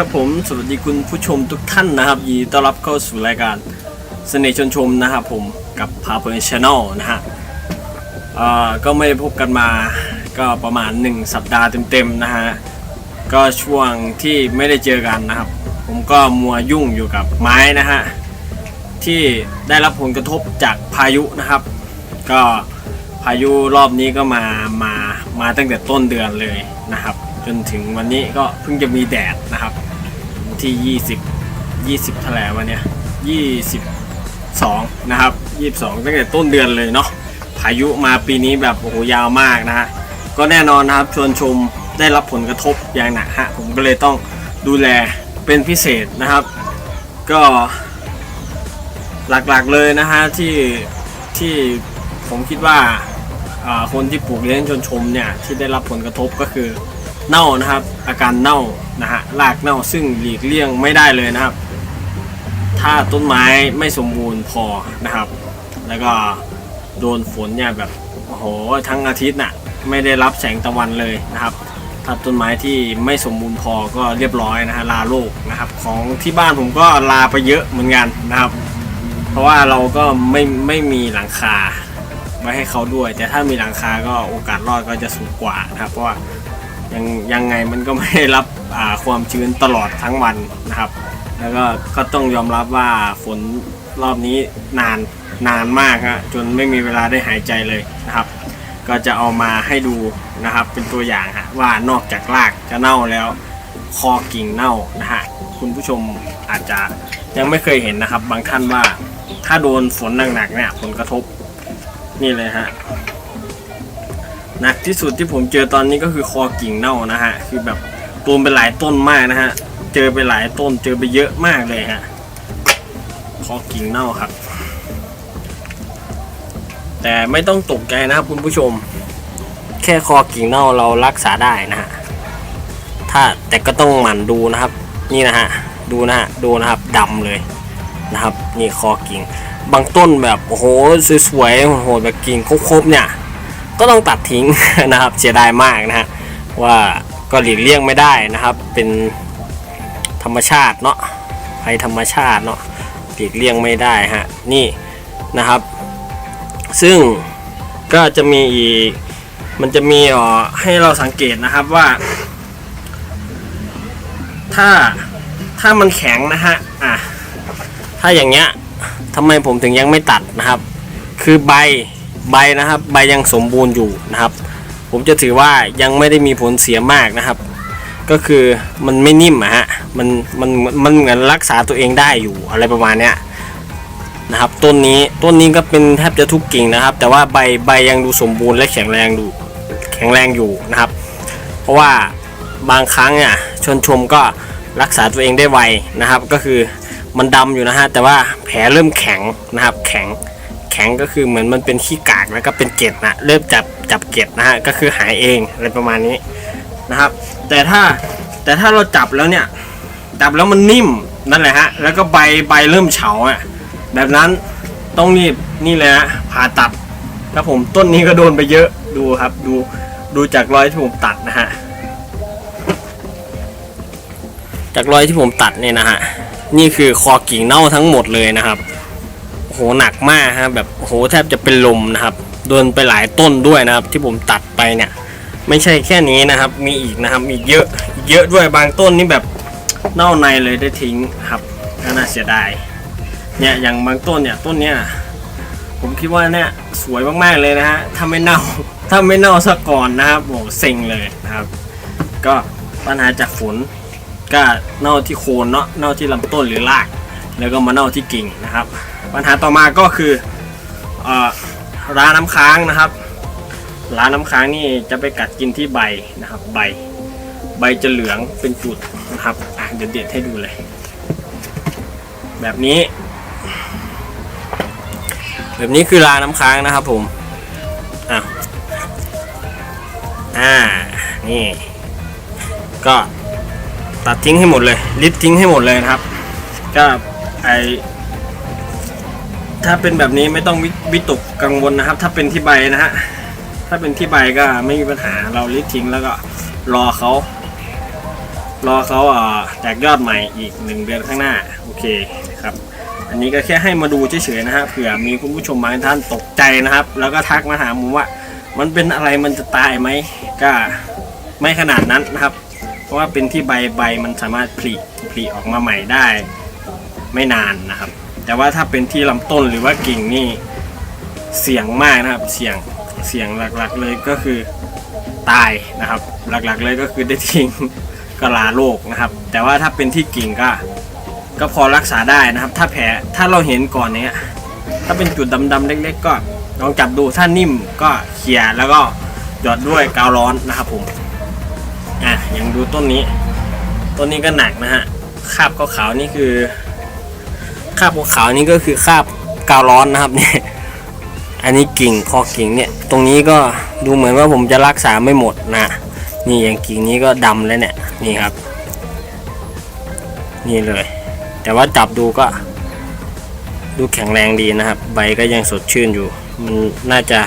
สดีครับผมสวัสดีคุณผู้ชมทุกท่านนะครับยินดีต้อนรับเข้าสู่รายการเสน่ห์ชนชมนะครับผมกับพาเพลินชาแนลนะฮะก็ไม่ได้พบกันมาก็ประมาณ 1 สัปดาห์เต็มๆนะฮะก็ช่วงที่ไม่ได้เจอกันนะครับ ผมก็มัวยุ่งอยู่กับไม้นะฮะที่ได้รับผลกระทบจากพายุนะครับ ก็พายุรอบนี้ก็มามามาตั้งแต่ต้นเดือนเลยนะครับ จนถึงวันนี้ก็เพิ่งจะมีแดดนะครับ ที่ 20 20เท่าไหร่วันเนี้ย22 นะครับ 22 ตั้งแต่ต้นเดือนเลยเนาะพายุมาปีนี้แบบโอ้โหยาวมากนะฮะก็แน่นอนนะครับชวนชมได้รับผลกระทบอย่างหนักฮะผมก็เลยต้องดูแลเป็นพิเศษนะครับ ก็หลักๆเลยนะฮะที่ที่ผมคิดว่าอ่าคนที่ปลูกเลี้ยงชวนชมเนี่ยที่ได้รับผลกระทบก็คือ เน่านะครับ อาการเน่านะฮะรากเน่าซึ่งหลีกเลี่ยงไม่ได้เลยนะครับ ถ้าต้นไม้ไม่สมบูรณ์พอนะครับ แล้วก็โดนฝนเนี่ยแบบโอ้โหทั้งอาทิตย์น่ะไม่ได้รับแสงตะวันเลยนะครับถ้าต้นไม้ที่ไม่สมบูรณ์พอก็เรียบร้อยนะฮะลาโลกนะครับ ของที่บ้านผมก็ลาไปเยอะเหมือนกันนะครับ เพราะว่าเราก็ไม่ไม่มีหลังคาไว้ให้เขาด้วย แต่ถ้ามีหลังคาก็โอกาสรอดก็จะสูงกว่านะครับ เพราะว่า ยังยังไงมันก็ไม่ได้รับความชื้นตลอดทั้งวันนะครับ แล้วก็ก็ต้องยอมรับว่าฝนรอบนี้นานนานมากฮะจนไม่มีเวลาได้หายใจเลยนะครับ ก็จะเอามาให้ดูนะครับ เป็นตัวอย่างฮะว่านอกจากรากจะเน่าแล้ว คอกิ่งเน่านะฮะคุณผู้ชมอาจจะยังไม่เคยเห็นนะครับ บางท่านว่าถ้าโดนฝนหนักๆเนี่ยผลกระทบนี่เลยฮะ หนักที่สุดที่ผมเจอตอนนี้ก็คือคอกิ่งเน่านะฮะคือแบบตูมไปหลายต้นมากนะฮะเจอไปหลายต้นเจอไปเยอะมากเลยฮะคอกิ่งเน่าครับ แต่ไม่ต้องตกใจนะครับคุณผู้ชม แค่คอกิ่งเน่าเรารักษาได้นะฮะถ้าแต่ก็ต้องหมั่นดูนะครับ นี่นะฮะดูนะฮะดูนะครับดำเลยนะครับนี่คอกิ่ง บางต้นแบบโอ้โหสวยๆโหดๆแบบกิ่งครบๆเนี่ย ก็ต้องตัดทิ้งนะครับเสียดายมากนะฮะว่าก็หลีกเลี่ยงไม่ได้นะครับ เป็นธรรมชาติเนาะภัยธรรมชาติเนาะหลีกเลี่ยงไม่ได้ฮะนี่นะครับ ซึ่งก็จะมีอีกมันจะมีอ่อให้เราสังเกตนะครับว่า ถ้าถ้ามันแข็งนะฮะอะถ้าอย่างเงี้ยทำไมผมถึงยังไม่ตัดนะครับ คือใบ ใบนะครับ ใบยังสมบูรณ์อยู่นะครับ ผมจะถือว่ายังไม่ได้มีผลเสียมากนะครับ ก็คือมันไม่นิ่มอะฮะมันมันมันเหมือนรักษาตัวเองได้อยู่อะไรประมาณเนี้ยนะครับต้นนี้ต้นนี้ก็เป็นแทบจะทุกกิ่งนะครับ แต่ว่าใบใบยังดูสมบูรณ์และแข็งแรงดูแข็งแรงอยู่นะครับ เพราะว่าบางครั้งเนี่ยชนชมก็รักษาตัวเองได้ไวนะครับ ก็คือมันดำอยู่นะฮะแต่ว่าแผลเริ่มแข็งนะครับแข็ง แข็งก็คือเหมือนมันเป็นขี้กากแล้วก็เป็นเกล็ดนะเริ่มจับจับเกล็ดนะฮะก็คือหายเองอะไรประมาณนี้นะครับ แต่ถ้าแต่ถ้าเราจับแล้วเนี่ยจับแล้วมันนิ่มนั่นแหละฮะแล้วก็ใบใบเริ่มเฉาอะแบบนั้นต้องรีบนี่เลยฮะผ่าตัดครับผมต้นนี้ก็โดนไปเยอะดูครับดูดูจากรอยที่ผมตัดนะฮะจากรอยที่ผมตัดเนี่ยนะฮะนี่คือคอกิ่งเน่าทั้งหมดเลยนะครับ หหนักมากฮะแบบโหแทบจะเป็นลมนะครับโดนไปหลายต้นด้วยนะครับ ที่ผมตัดไปเนี่ยไม่ใช่แค่นี้นะครับ มีอีกนะครับมีกเยอะเยอะด้วยบางต้นนี่แบบเน่าในเลยได้ทิ้งครับน่าเสียดายเนี่ยอย่างบางต้นเนี่ยต้นเนี้ยผมคิดว่าเนี่ยสวยมากๆเลยนะฮะถ้าไม่เน่าถ้าไม่เน่าซะก่อนนะครับโอ้โหเซ็งเลยนะครับ ก็ปัญหาจากฝนก็เน่าที่โคนเนาะเน่าที่ลำต้นหรือราก แล้วก็มาเน่าที่กิ่งนะครับ ปัญหาต่อมาก็คืออร้าน้ำค้างนะครับร้าน้ำค้างนี่จะไปกัดกินที่ใบนะครับใบ ใบจะเหลืองเป็นจุดนะครับเดี๋ยวเด็ดให้ดูเลย แบบนี้ แบบนี้คือราน้ำค้างนะครับผมอะอ่านี่ ก็ตัดทิ้งให้หมดเลยลิดทิ้งให้หมดเลยนะครับ ก็ไอ ถ้าเป็นแบบนี้ไม่ต้องวิตกกังวลนะครับ ถ้าเป็นที่ใบนะฮะถ้าเป็นที่ใบก็ไม่มีปัญหาเราลิดทิ้งแล้วก็รอเขารอเขาเอ่อแตกยอดใหม่อีกหนึ่งเดือนข้างหน้าโอเคครับ อันนี้ก็แค่ให้มาดูเฉยๆนะฮะเผื่อมีคุณผู้ชมบางท่านตกใจนะครับ แล้วก็ทักมาถาผมว่า มันเป็นอะไรมันจะตายไหมก็ไม่ขนาดนั้นนะครับ เพราะว่าเป็นที่ใบใบมันสามารถผลิผลิออกมาใหม่ได้ ไม่นานนะครับ แต่ว่าถ้าเป็นที่ลำต้นหรือว่ากิ่งนี่เสี่ยงมากนะครับ เสี่ยงเสี่ยงหลักๆเลยก็คือตายนะครับ หลักๆเลยก็คือได้ทิ้งกลาโรคนะครับ แต่ว่าถ้าเป็นที่กิ่งก็ก็พอรักษาได้นะครับ ถ้าแผลถ้าเราเห็นก่อนเนี้ยถ้าเป็นจุดดำๆเล็ก ๆ ก็ลองจับดูถ้านิ่มก็เขี่ยแล้วก็หยอดด้วยกาวร้อนนะครับผมอะอย่างดูต้นนี้ ต้นนี้ก็หนักนะฮะคาบขาวๆนี่คือ คราบขาวๆนี่ก็คือคราบกาวร้อนนะครับเนี่ยอันนี้กิ่งคอกิ่งเนี่ย ตรงนี้ก็ดูเหมือนว่าผมจะรักษาไม่หมดนะนี่อย่างกิ่งนี้ก็ดำแล้วเนี่ยนี่ครับ นี่เลย แต่ว่าจับดูก็ ดูแข็งแรงดีนะครับ ใบก็ยังสดชื่นอยู่ มันน่าจะ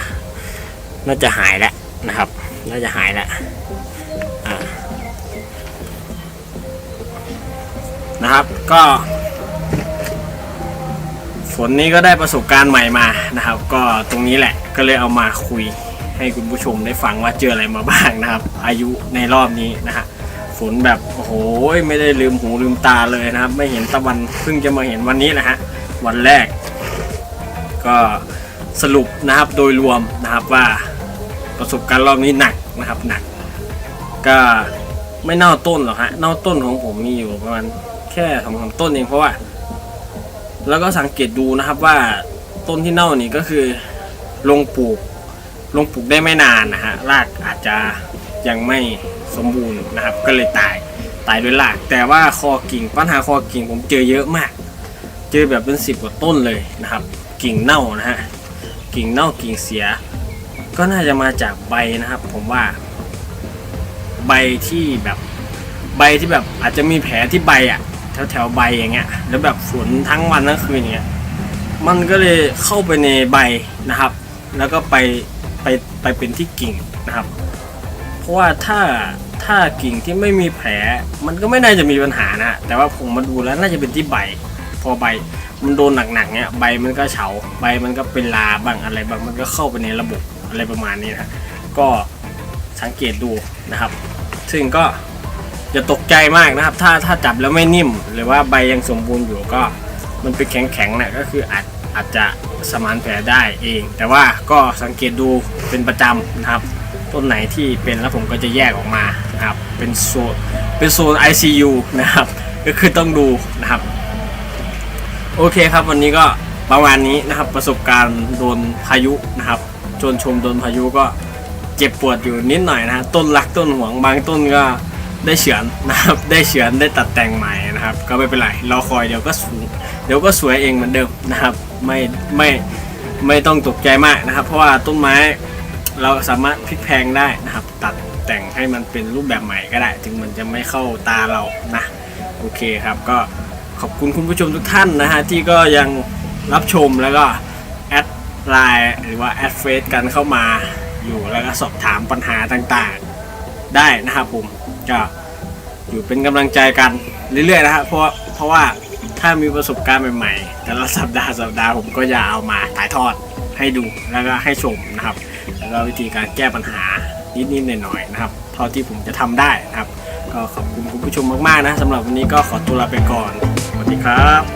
น่าจะหายแล้วนะครับ น่าจะหายแล้วนะครับ ก็ ฝนนี้ก็ได้ประสบการณ์ใหม่มานะครับ ก็ตรงนี้แหละก็เลยเอามาคุยให้คุณผู้ชมได้ฟังว่าเจออะไรมาบ้างนะครับ อายุในรอบนี้นะฮะฝนแบบโอ้โหไม่ได้ลืมหูลืมตาเลยนะครับ ไม่เห็นตะวันเพิ่งจะมาเห็นวันนี้แหละฮะวันแรก ก็สรุปนะครับโดยรวมนะครับว่าประสบการณ์รอบนี้หนักนะครับหนัก ก็ไม่เน่าต้นหรอกฮะเน่าต้นของผมมีอยู่ประมาณแค่สองสามต้นเองเพราะว่า แล้วก็สังเกตดูนะครับว่าต้นที่เน่านี่ก็คือลงปลูกลงปลูกได้ไม่นานนะฮะรากอาจจะยังไม่สมบูรณ์นะครับ ก็เลยตายตายด้วยราก แต่ว่าคอกิ่งปัญหาคอกิ่งผมเจอเยอะมาก เจอแบบเป็นสิบกว่าต้นเลยนะครับ กิ่งเน่านะฮะกิ่งเน่ากิ่งเสีย ก็น่าจะมาจากใบนะครับ ผมว่า ใบที่แบบใบที่แบบอาจจะมีแผลที่ใบอะ แถวแถวๆใบอย่างเงี้ยแล้วแบบฝนทั้งวันทั้งคืนอย่างเงี้ยมันก็เลยเข้าไปในใบนะครับ แล้วก็ไปไปไปเป็นที่กิ่งนะครับ เพราะว่าถ้าถ้ากิ่งที่ไม่มีแผลมันก็ไม่น่าจะมีปัญหานะแต่ว่าผมมาดูแล้วน่าจะเป็นที่ใบ พอใบมันโดนหนักๆเนี่ยใบมันก็เฉาใบมันก็เป็นลาบ้างอะไรบางมันก็เข้าไปในระบบอะไรประมาณนี้นะก็สังเกตดูนะครับ ซึ่งก็ อย่าตกใจมากนะครับ ถ้าถ้าจับแล้วไม่นิ่ม หรือว่าใบยังสมบูรณ์อยู่ก็มันเป็นแข็งๆนะก็คืออาจอาจจะสมานแผลได้เอง แต่ว่าก็สังเกตดูเป็นประจำนะครับ ต้นไหนที่เป็นแล้วผมก็จะแยกออกมานะครับ เป็นโซนเป็นโซน ICU นะครับ ก็คือต้องดูนะครับ โอเคครับวันนี้ก็ประมาณนี้นะครับประสบการณ์โดนพายุนะครับชวนชมโดนพายุก็เจ็บปวดอยู่นิดหน่อยนะฮะต้นรักต้นหวงบางต้นก็ ได้เฉือนนะครับได้เฉือนได้ตัดแต่งใหม่นะครับ ก็ไม่เป็นไรรอคอยเดี๋ยวก็สูงเดี๋ยวก็สวยเองเหมือนเดิมนะครับไม่ไม่ไม่ต้องตกใจมากนะครับ เพราะว่าต้นไม้เราสามารถพลิกแพงได้นะครับ ตัดแต่งให้มันเป็นรูปแบบใหม่ก็ได้ ถึงมันจะไม่เข้าตาเรานะโอเคครับ ก็ขอบคุณคุณผู้ชมทุกท่านนะฮะที่ก็ยังรับชมแล้วก็แอดไลน์หรือว่าแอดเฟซกันเข้ามาอยู่แล้วก็สอบถามปัญหาต่างๆ ได้นะครับผม ก็อยู่เป็นกำลังใจกันเรื่อยๆนะฮะเพราะเพราะว่าถ้ามีประสบการณ์ใหม่ๆ แต่ละสัปดาห์สัปดาห์ผมก็จะเอามาถ่ายทอดให้ดูแล้วก็ให้ชมนะครับ แล้วก็วิธีการแก้ปัญหานิดๆหน่อยๆนะครับเท่าที่ผมจะทำได้นะครับ ก็ขอบคุณคุณผู้ชมมากๆนะสำหรับวันนี้ก็ขอตัวลาไปก่อนสวัสดีครับ